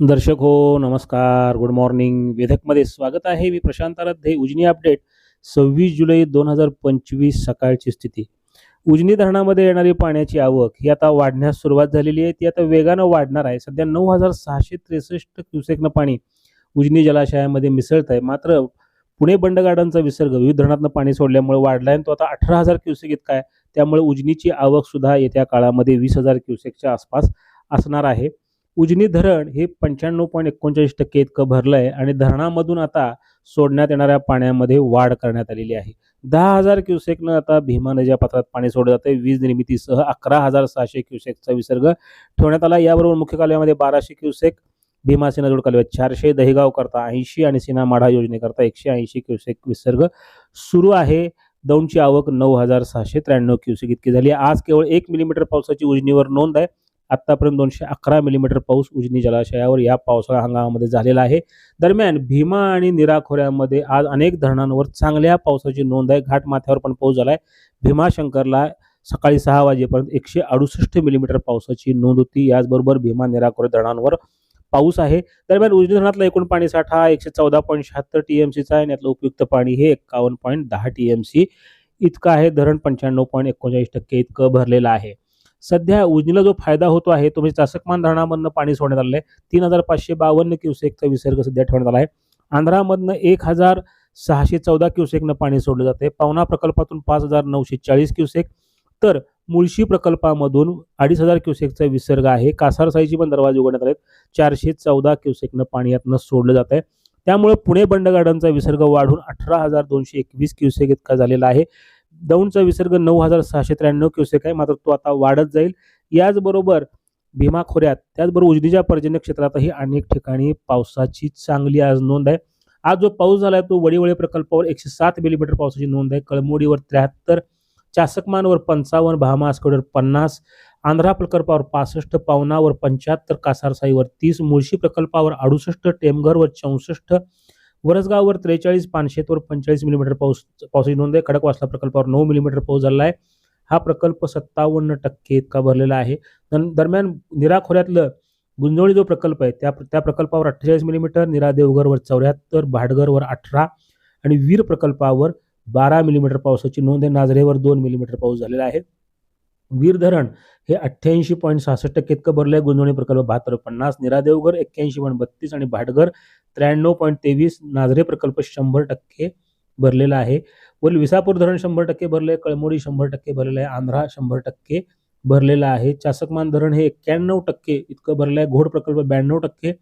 दर्शक हो नमस्कार गुड मॉर्निंग वेधकमध्ये स्वागत आहे. मी प्रशांत आराध्ये. उजनी अपडेट सव्वीस जुलै दोन हजार पंचवीस सकाळची स्थिती. उजनी धरणामध्ये येणारी पाण्याची आवक ही आता वाढण्यास सुरुवात झालेली आहे. ती आता वेगानं वाढणार आहे. सध्या नऊ हजार सहाशे त्रेसष्ट क्युसेकनं पाणी उजनी जलाशयामध्ये मिसळत आहे मात्र पुणे बंड गार्डनचा विसर्ग विविध धरणातनं पाणी सोडल्यामुळे वाढला आहे आणि तो आता अठरा हजार क्युसेक इतका आहे. त्यामुळे उजनीची आवक सुद्धा येत्या काळामध्ये वीस हजार क्युसेकच्या आसपास असणार आहे. उजनी धरण हे पंच्याण्णव पॉईंट एकोणचाळीस टक्के इतकं भरलं आहे आणि धरणामधून आता सोडण्यात येणाऱ्या पाण्यामध्ये वाढ करण्यात आलेली आहे. दहा हजार क्युसेकनं आता भीमा नदीच्या पात्रात पाणी सोडलं जाते वीज निर्मितीसह अकरा हजार सहाशे क्युसेकचा विसर्ग ठेवण्यात आला. याबरोबर मुख्य कालव्यामध्ये बाराशे क्युसेक भीमा सिनाजोड कालव्यात चारशे दहिगाव करता ऐंशी आणि सिना माढा योजनेकरता एकशे ऐंशी क्युसेक विसर्ग सुरू आहे. दौंडची आवक नऊ हजार सहाशे त्र्याण्णव क्युसेक इतकी झाली आज केवळ एक मिलीमीटर पावसाची उजनीवर नोंद आहे. आत्तापर्यंत दोनशे अकरा मिलीमीटर पाऊस उजनी जलाशयावर या पावसाळा हंगामामध्ये झालेला आहे. दरम्यान भीमा आणि निरा खोऱ्यामध्ये आज अनेक धरणांवर चांगल्या पावसाची नोंद आहे. घाटमाथ्यावर पण पाऊस झाला आहे भीमाशंकरला सकाळी सहा वाजेपर्यंत एकशे अडुसष्ट मिलीमीटर पावसाची नोंद होती. याचबरोबर भीमा निराखोरे धरणांवर पाऊस आहे. दरम्यान उजनी धरणातला एकूण पाणी साठा एकशे चौदा पॉईंट शहात्तर टी एम सीचा आहे आणि यातलं उपयुक्त पाणी हे एक्कावन्न पॉईंट दहा टी एम सी इतकं आहे. धरण पंच्याण्णव पॉईंट एकोणचाळीस टक्के इतकं भरलेलं आहे. सध्या उजनीला जो फायदा होतो आहे तो म्हणजे चासकमान धरणामधनं पाणी सोडण्यात आलं आहे. तीन हजार पाचशे बावन्न क्युसेकचा विसर्ग सध्या ठेवण्यात आला आहे. आंध्रामधनं एक हजार सहाशे चौदा क्युसेकनं पाणी सोडलं जाते पावना प्रकल्पातून पाच हजार नऊशे चाळीस क्युसेक. तर मुळशी प्रकल्पामधून अडीच हजार क्युसेकचा विसर्ग आहे. कासारसाईची पण दरवाजे उघडण्यात आले चारशे चौदा क्युसेकनं पाणी यातनं सोडलं जात आहे. त्यामुळे पुणे बंड गार्डनचा विसर्ग वाढून अठरा हजार दोनशे एकवीस क्युसेक इतका झालेला आहे. दौंडचा विसर्ग नऊ हजार सहाशे त्र्याण्णव क्युसेक आहे. मात्र तो आता वाढत जाईल. याचबरोबर भीमा खोऱ्यात त्याचबरोबर उजनीच्या पर्जन्य क्षेत्रातही अनेक ठिकाणी पावसाची चांगली आज नोंद आहे. आज जो पाऊस झाला आहे तो वडीवळे प्रकल्पावर एकशे सात मिलीमीटर पावसाची नोंद आहे. कळमोडीवर त्र्याहत्तर चासकमानवर पंचावन्न भामास्कडवर पन्नास आंध्रा प्रकल्पावर पासष्ट पावनावर पंच्याहत्तर कासारसाईवर तीस मुळशी प्रकल्पावर अडुसष्ट टेमघरवर चौसष्ट वरसगाववर त्रेचाळीस पानशेतवर पंचेचाळीस मिलीमीटर पाऊस पावसाची नोंद आहे. खडकवासला प्रकल्पावर नऊ मिलीमीटर पाऊस झाला आहे. हा प्रकल्प सत्तावन्न टक्के इतका भरलेला आहे. दरम्यान निरा खोऱ्यातलं गुंजोळी जो प्रकल्प आहे त्या त्या प्रकल्पावर अठ्ठेचाळीस मिलीमीटर निरा देवघरवर चौऱ्याहत्तर भाटघरवर अठरा आणि वीर प्रकल्पावर बारा मिलीमीटर पावसाची नोंद आहे. नाझरेवर दोन मिलीमीटर पाऊस झालेला आहे. वीर धरण हे अठ्ठ्याऐंशी पॉईंट सहासष्ट टक्के इतकं भरलं आहे. गुंजवणी प्रकल्प बहात्तर पन्नास निरादेवघर एक्क्याऐंशी पॉईंट बत्तीस आणि भाटघर त्र्याण्णव पॉईंट तेवीस नाझरे प्रकल्प शंभर टक्के भरलेला आहे. व विसापूर धरण शंभर टक्के भरले कळमोडी शंभर टक्के भरलेलं आहे आंध्रा शंभर टक्के भरलेलं आहे. चासकमान धरण हे एक्क्याण्णव टक्के इतकं भरलं आहे घोड प्रकल्प ब्याण्णव टक्के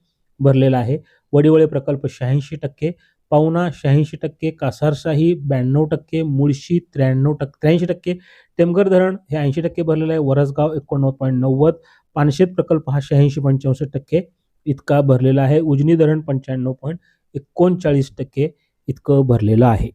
भरलेला आहे. वडीवळे प्रकल्प शहाऐंशी टक्के पावना शहाऐंशी टक्के कासारशाही ब्याण्णव टक्के मुळशी त्र्याण्णव टक्के त्र्याऐंशी टक्के टेमघर धरण हे ऐंशी टक्के भरलेलं आहे. वरसगाव एकोणनव्वद पॉईंट नव्वद पानशेत प्रकल्प हा शहाऐंशी पॉईंट चौसष्ट टक्के इतका भरलेला आहे. उजनी धरण पंच्याण्णव पॉईंट एकोणचाळीस टक्के इतकं भरलेलं आहे.